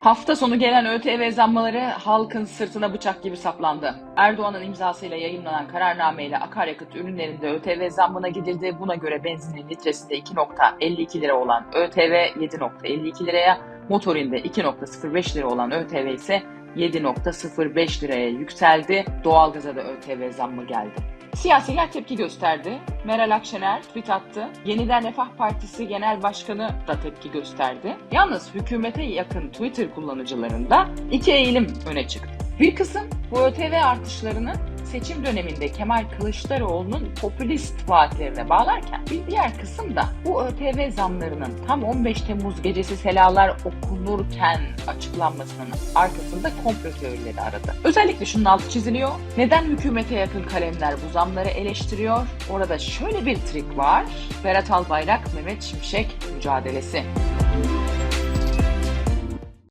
Hafta sonu gelen ÖTV zammaları halkın sırtına bıçak gibi saplandı. Erdoğan'ın imzasıyla yayınlanan kararnameyle akaryakıt ürünlerinde ÖTV zammına gidildi. Buna göre benzinin litresinde 2.52 lira olan ÖTV 7.52 liraya, motorinde 2.05 lira olan ÖTV ise 7.05 liraya yükseldi. Doğalgaza da ÖTV zammı geldi. Siyasiler tepki gösterdi. Meral Akşener tweet attı. Yeniden Refah Partisi Genel Başkanı da tepki gösterdi. Yalnız hükümete yakın Twitter kullanıcılarında iki eğilim öne çıktı. Bir kısım bu ÖTV artışlarını seçim döneminde Kemal Kılıçdaroğlu'nun popülist vaatlerine bağlarken bir diğer kısım da bu ÖTV zamlarının tam 15 Temmuz gecesi selalar okunurken açıklanmasının arkasında komplo teorileri aradı. Özellikle şunun altı çiziliyor. Neden hükümete yakın kalemler bu zamları eleştiriyor? Orada şöyle bir trik var. Berat Albayrak, Mehmet Şimşek mücadelesi.